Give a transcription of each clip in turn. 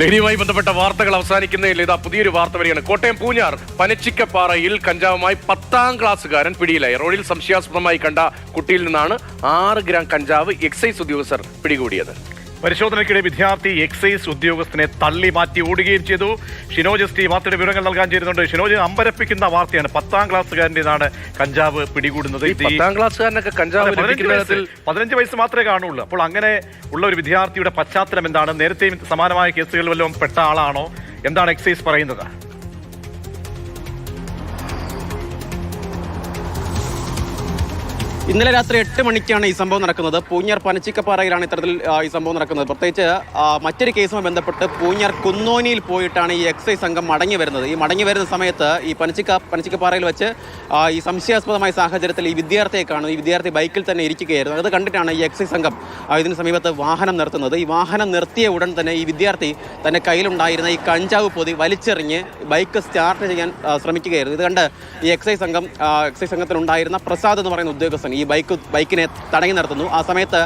ലഹരിയുമായി ബന്ധപ്പെട്ട വാർത്തകൾ അവസാനിക്കുന്നതിൽ ഇതാ പുതിയൊരു വാർത്ത വരികയാണ്. കോട്ടയം പൂഞ്ഞാർ പനച്ചിക്കപ്പാറയിൽ കഞ്ചാവുമായി പത്താം ക്ലാസ്സുകാരൻ പിടിയിലായി. റോഡിൽ സംശയാസ്പദമായി കണ്ട കുട്ടിയിൽ നിന്നാണ് ആറ് ഗ്രാം കഞ്ചാവ് എക്സൈസ് ഉദ്യോഗസ്ഥർ പിടികൂടിയത്. പരിശോധനയ്ക്കിടെ വിദ്യാർത്ഥി എക്സൈസ് ഉദ്യോഗസ്ഥനെ തള്ളി മാറ്റി ഓടുകയും ചെയ്തു. ഷിനോജ് എസ് ടി വാർത്തയുടെ വിവരങ്ങൾ നൽകാൻ ചേരുന്നുണ്ട് ഷിനോജ് അമ്പരപ്പിക്കുന്ന വാർത്തയാണ്. പത്താം ക്ലാസ്സുകാരന്റെതാണ് കഞ്ചാവ് പിടികൂടുന്നത്. പത്താം ക്ലാസ്സുകാരനൊക്കെ കഞ്ചാവ് അതെ, പതിനഞ്ച് വയസ്സ് പതിനഞ്ച് വയസ്സ് മാത്രമേ കാണുള്ളൂ. അപ്പോൾ അങ്ങനെ ഉള്ള ഒരു വിദ്യാർത്ഥിയുടെ പശ്ചാത്തലം എന്താണ്? നേരത്തെയും സമാനമായ കേസുകളിൽ വല്ലതും പെട്ട ആളാണോ? എന്താണ് എക്സൈസ് പറയുന്നത്? ഇന്നലെ രാത്രി എട്ട് മണിക്കാണ് ഈ സംഭവം നടക്കുന്നത്. പൂഞ്ഞാർ പനച്ചിക്കപ്പാറയിലാണ് ഇത്തരത്തിൽ ഈ സംഭവം നടക്കുന്നത്. പ്രത്യേകിച്ച് മറ്റൊരു കേസുമായി ബന്ധപ്പെട്ട് പൂഞ്ഞാർ കുന്നോനിയിൽ പോയിട്ടാണ് ഈ എക്സൈസ് സംഘം മടങ്ങി വരുന്നത്. ഈ മടങ്ങി വരുന്ന സമയത്ത് ഈ പനച്ചിക്ക പനച്ചിക്കപ്പാറയിൽ വെച്ച് ഈ സംശയാസ്പദമായ സാഹചര്യത്തിൽ ഈ വിദ്യാർത്ഥിയെ കാണുന്നു. ഈ വിദ്യാർത്ഥി ബൈക്കിൽ തന്നെ ഇരിക്കുകയായിരുന്നു. അത് കണ്ടിട്ടാണ് ഈ എക്സൈസ് സംഘം ഇതിന് സമീപത്ത് വാഹനം നിർത്തുന്നത്. ഈ വാഹനം നിർത്തിയ ഉടൻ തന്നെ ഈ വിദ്യാർത്ഥി തന്റെ കയ്യിലുണ്ടായിരുന്ന ഈ കഞ്ചാവ് പൊതി വലിച്ചെറിഞ്ഞ് ബൈക്ക് സ്റ്റാർട്ട് ചെയ്യാൻ ശ്രമിക്കുകയായിരുന്നു. ഇത് കണ്ട് ഈ എക്സൈസ് സംഘം എക്സൈസ് സംഘത്തിലുണ്ടായിരുന്ന പ്രസാദ് എന്ന് പറയുന്ന ഉദ്യോഗസ്ഥൻ ഈ ബൈക്ക് ബൈക്കിനെ തടങ്ങി നിർത്തുന്നു ആ സമയത്ത്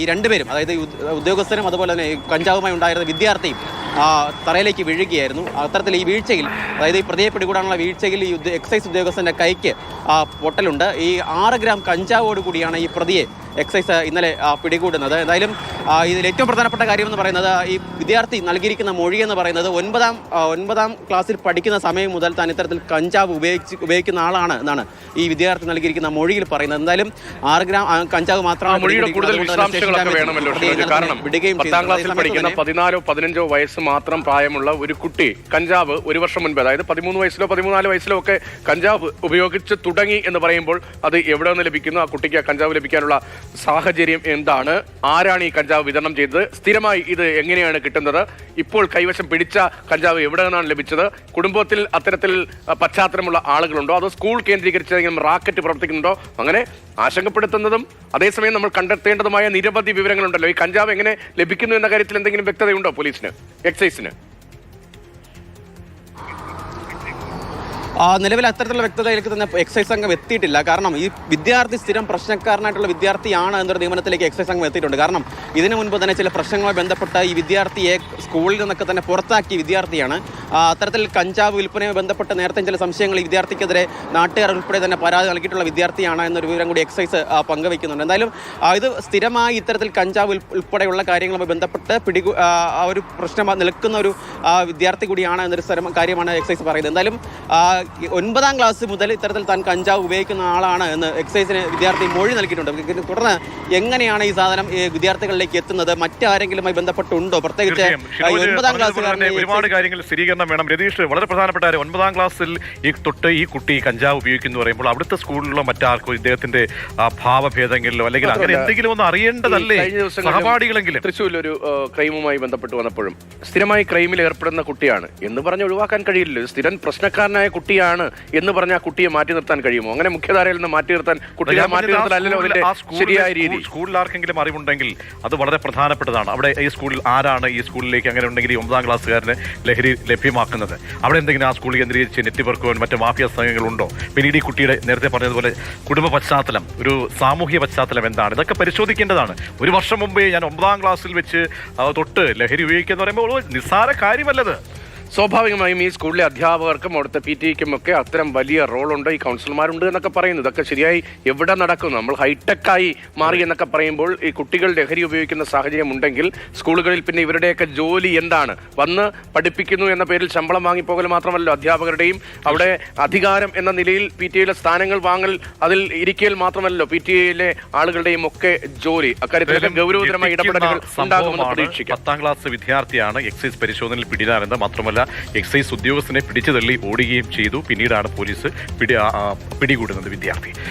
ഈ രണ്ടുപേരും അതായത് ഉദ്യോഗസ്ഥരും അതുപോലെ തന്നെ കഞ്ചാവുമായി ഉണ്ടായിരുന്ന വിദ്യാർത്ഥിയും തറയിലേക്ക് വീഴുകയായിരുന്നു. അത്തരത്തിൽ ഈ വീഴ്ചയിൽ അതായത് ഈ പ്രതിയെ പിടികൂടാനുള്ള വീഴ്ചയിൽ ഈ എക്സൈസ് ഉദ്യോഗസ്ഥന്റെ കൈക്ക് പൊട്ടലുണ്ട്. ഈ ആറ് ഗ്രാം കഞ്ചാവോട് കൂടിയാണ് ഈ പ്രതിയെ എക്സൈസ് ഇന്നലെ പിടികൂടുന്നത്. എന്തായാലും ഇതിൽ ഏറ്റവും പ്രധാനപ്പെട്ട കാര്യം എന്ന് പറയുന്നത് ഈ വിദ്യാർത്ഥി നൽകിയിരിക്കുന്ന മൊഴി എന്ന് പറയുന്നത് ഒൻപതാം ഒൻപതാം ക്ലാസ്സിൽ പഠിക്കുന്ന സമയം മുതൽ താൻ ഇത്തരത്തിൽ കഞ്ചാവ് ഉപയോഗിച്ച് ഉപയോഗിക്കുന്ന ആളാണ് എന്നാണ് ഈ വിദ്യാർത്ഥി നൽകിയിരിക്കുന്ന മൊഴിയിൽ പറയുന്നത്. എന്തായാലും ആറ് ഗ്രാം കഞ്ചാവ് മാത്രമാണ് വിടുകയും പത്താം. ക്ലാസ്സിൽ പഠിക്കുന്ന പതിനാലോ പതിനഞ്ചോ വയസ്സ് മാത്രം പ്രായമുള്ള ഒരു കുട്ടി കഞ്ചാവ് ഒരു വർഷം മുൻപ് അതായത് പതിമൂന്ന് വയസ്സിലോ പതിമൂന്നാൽ വയസ്സിലോ ഒക്കെ കഞ്ചാവ് ഉപയോഗിച്ച് തുടങ്ങി എന്ന് പറയുമ്പോൾ അത് എവിടെ നിന്ന് ലഭിക്കുന്നു? ആ കുട്ടിക്ക് ആ കഞ്ചാവ് ലഭിക്കാനുള്ള സാഹചര്യം എന്താണ്? ആരാണ് ഈ കഞ്ചാവ് വിതരണം ചെയ്തത്. സ്ഥിരമായി ഇത് എങ്ങനെയാണ് കിട്ടുന്നത്? ഇപ്പോൾ കൈവശം പിടിച്ച കഞ്ചാവ് എവിടെ നിന്നാണ് ലഭിച്ചത്? കുടുംബത്തിൽ അത്തരത്തിൽ പശ്ചാത്തലമുള്ള ആളുകളുണ്ടോ? അതോ സ്കൂൾ കേന്ദ്രീകരിച്ച് ഏതെങ്കിലും റാക്കറ്റ് പ്രവർത്തിക്കുന്നുണ്ടോ? അങ്ങനെ ആശങ്കപ്പെടുത്തുന്നതും അതേസമയം നമ്മൾ കണ്ടെത്തേണ്ടതുമായ നിരവധി വിവരങ്ങളുണ്ടല്ലോ. ഈ കഞ്ചാവ് എങ്ങനെ ലഭിക്കുന്നു എന്ന കാര്യത്തിൽ എന്തെങ്കിലും വ്യക്തതയുണ്ടോ പോലീസിന്? എക്സൈസിന്? നിലവിൽ അത്തരത്തിലുള്ള വ്യക്തതയിലേക്ക് തന്നെ എക്സൈസ് സംഘം എത്തിയിട്ടില്ല. കാരണം ഈ വിദ്യാർത്ഥി സ്ഥിരം പ്രശ്നക്കാരനായിട്ടുള്ള വിദ്യാർത്ഥിയാണ് എന്നൊരു നിയമനത്തിലേക്ക് എക്സൈസ് സംഘം എത്തിയിട്ടുണ്ട്. കാരണം ഇതിനു മുൻപ് തന്നെ ചില പ്രശ്നങ്ങളുമായി ബന്ധപ്പെട്ട ഈ വിദ്യാർത്ഥിയെ സ്കൂളിൽ നിന്നൊക്കെ തന്നെ പുറത്താക്കിയ വിദ്യാർത്ഥിയാണ്. അത്തരത്തിൽ കഞ്ചാവ് വിൽപ്പനയുമായി ബന്ധപ്പെട്ട നേരത്തെ ചില സംശയങ്ങൾ ഈ വിദ്യാർത്ഥിക്കെതിരെ നാട്ടുകാർ ഉൾപ്പെടെ തന്നെ പരാതി നൽകിയിട്ടുള്ള വിദ്യാർത്ഥിയാണ് എന്നൊരു വിവരം കൂടി എക്സൈസ് പങ്കുവയ്ക്കുന്നുണ്ട്. എന്തായാലും ഇത് സ്ഥിരമായി ഇത്തരത്തിൽ കഞ്ചാവ് ഉൾപ്പെടെയുള്ള കാര്യങ്ങളുമായി ബന്ധപ്പെട്ട് പിടികു ഒരു പ്രശ്നം നിൽക്കുന്ന ഒരു വിദ്യാർത്ഥി കൂടിയാണ് എന്നൊരു കാര്യമാണ് എക്സൈസ് പറയുന്നത്. എന്തായാലും ഒൻപതാം ക്ലാസ് മുതൽ ഇത്തരത്തിൽ താൻ കഞ്ചാവ് ഉപയോഗിക്കുന്ന ആളാണ് എന്ന് എക്സൈസിന് വിദ്യാർത്ഥി മൊഴി നൽകിയിട്ടുണ്ട്. തുടർന്ന് എങ്ങനെയാണ് ഈ സാധനം ഈ വിദ്യാർത്ഥികളിലേക്ക് എത്തുന്നത്? മറ്റാരെങ്കിലുമായി ബന്ധപ്പെട്ടുണ്ടോ? പ്രത്യേകിച്ച് ഒൻപതാം ക്ലാസ് ഒരുപാട് കാര്യങ്ങൾ സ്ഥിരീകരണം വേണം. രതീഷ് വളരെ പ്രധാനപ്പെട്ട കാര്യം. ഒൻപതാം ക്ലാസ്സിൽ ഈ തൊട്ട് ഈ കുട്ടി കഞ്ചാവ് ഉപയോഗിക്കുന്നു പറയുമ്പോൾ അവിടുത്തെ സ്കൂളിലുള്ള മറ്റാർക്കും ഇദ്ദേഹത്തിന്റെ ആ, ഭാവഭേദങ്ങളിലോ അല്ലെങ്കിൽ അങ്ങനെ എന്തെങ്കിലും ഒന്ന് അറിയേണ്ടതല്ലേ? സഹപാഠികളെങ്കിലും. തൃശ്ശൂരിൽ ഒരു ക്രൈമുമായി ബന്ധപ്പെട്ട് വന്നപ്പോഴും സ്ഥിരമായി ക്രൈമിൽ ഏർപ്പെടുന്ന കുട്ടിയാണ്. എന്ന് പറഞ്ഞ് ഒഴിവാക്കാൻ കഴിയില്ല സ്ഥിരം പ്രശ്നക്കാരനായ കുട്ടിയാണ് എന്ന് പറഞ്ഞ ആ കുട്ടിയെ മാറ്റി നിർത്താൻ കഴിയുമോ? അങ്ങനെ മുഖ്യധാരയിൽ നിന്ന് മാറ്റി നിർത്താൻ കുട്ടിയെ മാറ്റി നിർത്താൻ നിർത്തലല്ലോ അതിന്റെ ശരിയായ രീതി. സ്കൂളിൽ ആർക്കെങ്കിലും അറിവുണ്ടെങ്കിൽ അത് വളരെ പ്രധാനപ്പെട്ടതാണ്. അവിടെ ഈ സ്കൂളിൽ ആരാണ് ഈ സ്കൂളിലേക്ക് അങ്ങനെ ഉണ്ടെങ്കിൽ ഈ ഒമ്പതാം ക്ലാസ്സുകാരന് ലഹരി ലഭ്യമാക്കുന്നത്? അവിടെ എന്തെങ്കിലും ആ സ്കൂളിൽ കേന്ദ്രീകരിച്ച് നെറ്റ്വർക്കോ മറ്റു മാഫിയ സംഘങ്ങളുണ്ടോ പിന്നീട് ഈ കുട്ടിയുടെ നേരത്തെ പറഞ്ഞതുപോലെ കുടുംബ പശ്ചാത്തലം ഒരു സാമൂഹ്യ പശ്ചാത്തലം എന്താണ്? ഇതൊക്കെ പരിശോധിക്കേണ്ടതാണ്. ഒരു വർഷം മുമ്പേ ഞാൻ ഒമ്പതാം ക്ലാസ്സിൽ വെച്ച് തൊട്ട് ലഹരി ഉപയോഗിക്കുക എന്ന് പറയുമ്പോൾ നിസ്സാര കാര്യമല്ലത്. സ്വാഭാവികമായും ഈ സ്കൂളിലെ അധ്യാപകർക്കും അവിടുത്തെ പി ടിക്കും ഒക്കെ അത്തരം വലിയ റോളുണ്ട്. ഈ കൗൺസിലർമാരുണ്ട് എന്നൊക്കെ പറയുന്നു. ഇതൊക്കെ ശരിയായി എവിടെ നടക്കുന്നു? നമ്മൾ ഹൈടെക്കായി മാറി എന്നൊക്കെ പറയുമ്പോൾ ഈ കുട്ടികൾ ലഹരി ഉപയോഗിക്കുന്ന സാഹചര്യം ഉണ്ടെങ്കിൽ സ്കൂളുകളിൽ പിന്നെ ഇവരുടെയൊക്കെ ജോലി എന്താണ്? വന്ന് പഠിപ്പിക്കുന്നു എന്ന പേരിൽ ശമ്പളം വാങ്ങിപ്പോകൽ മാത്രമല്ല അധ്യാപകരുടെയും. അവിടെ അധികാരം എന്ന നിലയിൽ പി ടി എയിലെ സ്ഥാനങ്ങൾ വാങ്ങൽ അതിൽ ഇരിക്കൽ മാത്രമല്ലോ പി ടി എയിലെ ആളുകളുടെയും ഒക്കെ ജോലി. അക്കാര്യത്തിൽ ഗൗരവതരമായ ഇടപെടലുകൾ ഉണ്ടാകുമെന്ന് പ്രതീക്ഷിക്കാം. പത്താം ക്ലാസ് വിദ്യാർത്ഥിയാണ് എക്സൈസ് പരിശോധനയിൽ പിടിയിലാണെന്ന് മാത്രമല്ല എക്സൈസ് ഉദ്യോഗസ്ഥനെ പിടിച്ചു തള്ളി ഓടുകയും ചെയ്തു. പിന്നീടാണ് പോലീസ് പിടി പിടികൂടുന്നത് വിദ്യാർത്ഥി.